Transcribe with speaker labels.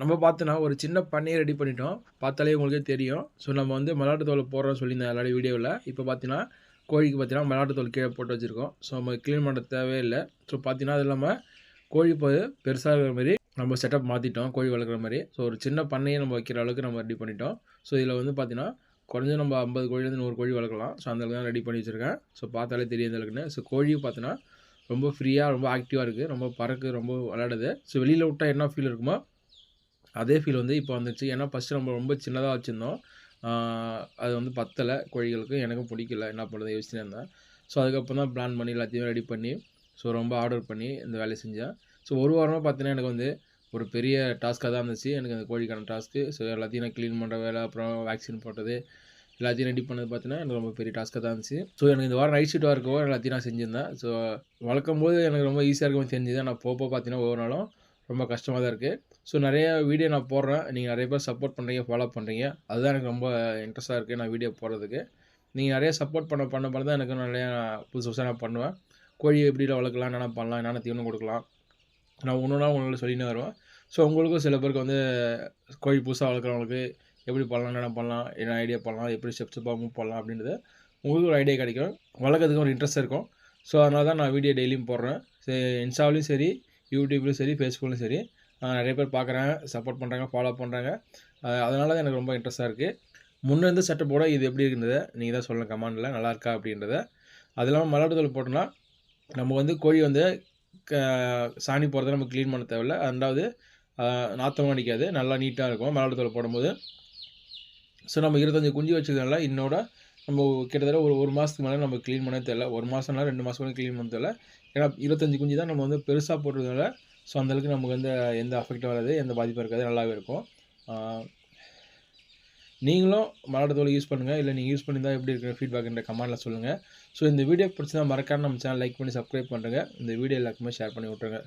Speaker 1: நம்ம பார்த்தோன்னா ஒரு சின்ன பண்ணையை ரெடி பண்ணிட்டோம். பார்த்தாலே உங்களுக்கே தெரியும். ஸோ நம்ம வந்து மலாட்டு தோலை போடுறோம்னு சொல்லியிருந்தேன் எல்லாரும் வீடியோவில். இப்போ பார்த்தீங்கன்னா கோழிக்கு பார்த்தீங்கன்னா மலாட்டு தோல் கீழே போட்டு வச்சுருக்கோம். ஸோ நம்ம க்ளீன் பண்ண தேவையில்லை ஸோ பார்த்தீங்கன்னா அது இல்லாமல் கோழி போது பெருசாக இருக்கிற மாதிரி நம்ம செட்டப் மாற்றிட்டோம் கோழி வளர்க்குற மாதிரி. ஸோ ஒரு சின்ன பண்ணையை நம்ம வைக்கிற அளவுக்கு நம்ம ரெடி பண்ணிட்டோம். ஸோ இதில் வந்து பார்த்தீங்கன்னா குறைஞ்ச நம்ம ஐம்பது கோழிலேருந்து நூறு கோழி வளர்க்கலாம். ஸோ அந்த அளவுக்கு தான் ரெடி பண்ணி வச்சுருக்கேன். ஸோ பார்த்தாலே தெரியும் இந்த அளவுக்குன்னு. ஸோ கோழியும் பார்த்தீங்கன்னா ரொம்ப ஃப்ரீயாக ரொம்ப ஆக்டிவாக இருக்குது ரொம்ப பறக்கு ரொம்ப விளையாடுது. ஸோ வெளியில் விட்டால் என்ன ஃபீல் இருக்குமோ அதே ஃபீல் வந்து இப்போ வந்துச்சு. ஏன்னா ஃபஸ்ட்டு நம்ம ரொம்ப சின்னதாக வச்சுருந்தோம். அது வந்து பத்தலை கோழிகளுக்கு. எனக்கும் பிடிக்கல. என்ன பண்ணுறது யோசிச்சுட்டு இருந்தேன். ஸோ அதுக்கப்புறம் தான் பிளான் பண்ணி எல்லாத்தையும் ரெடி பண்ணி ஸோ ரொம்ப ஆர்டர் பண்ணி இந்த வேலையை செஞ்சேன். ஸோ ஒரு வாரமாக பார்த்தீங்கன்னா எனக்கு வந்து ஒரு பெரிய டாஸ்க்காக தான் இருந்துச்சு. எனக்கு அந்த கோழிக்கான டாஸ்க்கு ஸோ எல்லாத்தையும் நான் க்ளீன் பண்ணுற வேலை அப்புறம் வேக்சின் போட்டது எல்லாத்தையும் ரெடி பண்ணது பார்த்தீங்கன்னா எனக்கு ரொம்ப பெரிய டாஸ்க்காக தான் இருந்துச்சு. ஸோ எனக்கு இந்த வாரம் நைட் ஷீட்டாக இருக்கவோ எல்லாத்தையும் நான் செஞ்சுருந்தேன். ஸோ வளர்க்கும் போது எனக்கு ரொம்ப ஈஸியாக இருக்கும் தெரிஞ்சுது. நான் போக போக பார்த்தீங்கன்னா ஒவ்வொரு நாளும் ரொம்ப கஷ்டமாக தான் இருக்குது ஸோ நிறைய வீடியோ நான் போடுறேன். நீங்கள் நிறைய பேர் சப்போர்ட் பண்ணுறீங்க ஃபாலோ பண்ணுறீங்க அதுதான் எனக்கு ரொம்ப இன்ட்ரெஸ்ட்டாக இருக்குது நான் வீடியோ போடுறதுக்கு. நீங்கள் நிறைய சப்போர்ட் பண்ண பண்ண பண்ண தான் எனக்கு நிறையா புதுசு புதுசாக நான் பண்ணுவேன். கோழி எப்படி வளர்க்கலாம் என்னென்ன பண்ணலாம் என்னென்ன தீவனம் கொடுக்கலாம் நான் ஒன்று ஒன்றா உங்களுக்கு சொல்லினே வருவேன். ஸோ உங்களுக்கும் சில பேருக்கு வந்து கோழி புதுசாக வளர்க்குறவங்களுக்கு எப்படி பண்ணலாம் என்னென்ன பண்ணலாம் என்ன ஐடியா பண்ணலாம் எப்படி ஸ்டெப் ஸ்டெப்பாக மூவ் பண்ணலாம் அப்படின்றது உங்களுக்கு ஒரு ஐடியா கிடைக்கும். வளர்க்குறதுக்கு ஒரு இன்ட்ரெஸ்ட் இருக்கும். ஸோ அதனால தான் நான் வீடியோ டெய்லியும் போடுறேன். சரி இன்ஸ்டாவிலையும் சரி யூடியூப்லேயும் சரி ஃபேஸ்புக்லையும் சரி நிறைய பேர் பார்க்குறாங்க சப்போர்ட் பண்ணுறாங்க ஃபாலோ பண்ணுறாங்க அதனால தான் எனக்கு ரொம்ப இன்ட்ரெஸ்ட்டாக இருக்குது முன்னே இருந்து செட்டப்போட இது எப்படி இருந்தது? நீங்கள் தான் சொல்லணும் கமாண்டில் நல்லா இருக்கா அப்படின்றத. அது இல்லாமல் மலாட்டுதல் போட்டோம்னா நம்ம வந்து கோழி வந்து க சாணி போகிறத நம்ம க்ளீன் பண்ண தேவையில்ல. ரெண்டாவது நாத்தமும் அடிக்காது நல்லா நீட்டாக இருக்கும். மலாட்டுத்தூள் போடும்போது. ஸோ நம்ம இருபத்தஞ்சி குஞ்சு வச்சதுனால இன்னோட நம்ம கிட்டத்தட்ட ஒரு ஒரு மாதத்துக்கு மேலே நம்ம க்ளீன் பண்ண தெரியல. ஒரு மாதம்னா ரெண்டு மாதம் கூட க்ளீன் பண்ண தெரியல. ஏன்னா இருபத்தஞ்சி குஞ்சு தான் நம்ம வந்து பெருசாக போடுறதுனால ஸோ அந்தளவுக்கு நமக்கு வந்து எந்த அஃபெக்டும் வராது எந்த பாதிப்பும் இருக்காது நல்லாவே இருக்கும். நீங்களும் மலாட்டத்தோல் யூஸ் பண்ணுங்கள் இல்லை நீங்கள் யூஸ் பண்ணியிருந்தால் எப்படி இருக்கிற ஃபீட்பேக்ன்ற கமெண்டில் சொல்லுங்கள் ஸோ இந்த வீடியோ பிடிச்சதா மறக்காம நம்ம சேனல் லைக் பண்ணி சப்ஸ்கிரைப் பண்ணுங்கள் இந்த வீடியோ எல்லாருக்குமே ஷேர் பண்ணி விட்ருங்க